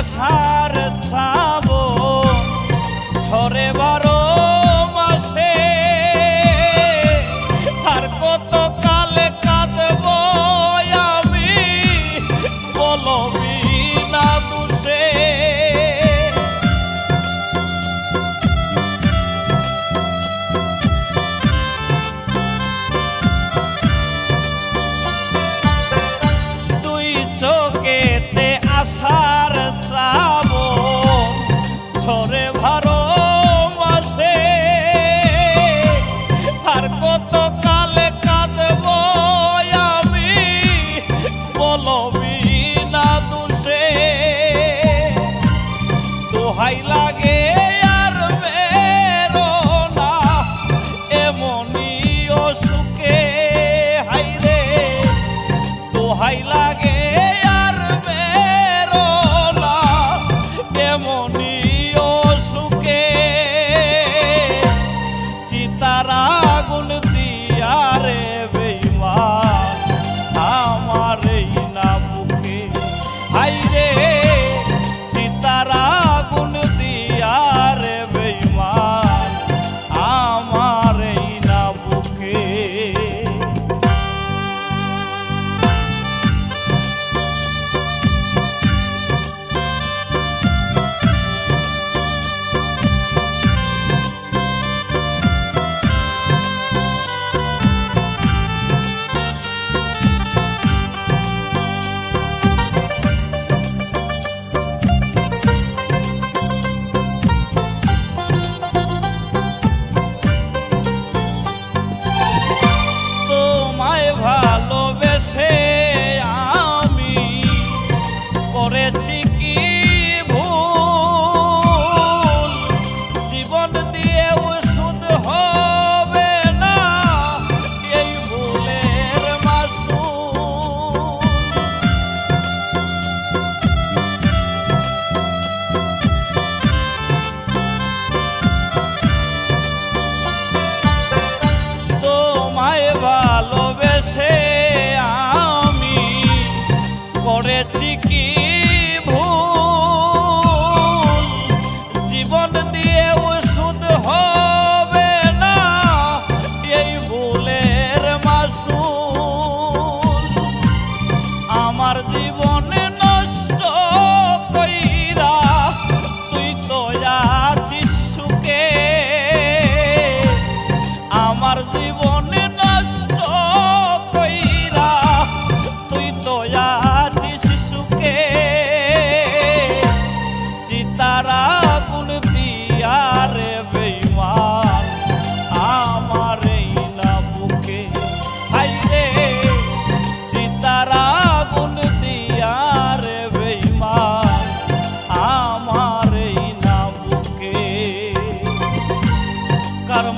আশার ছাবো ঝরে বারো মাসে। আর কত কালে কাঁদব আমি বলবি না দুষে। দুই চোখেতে আশা আর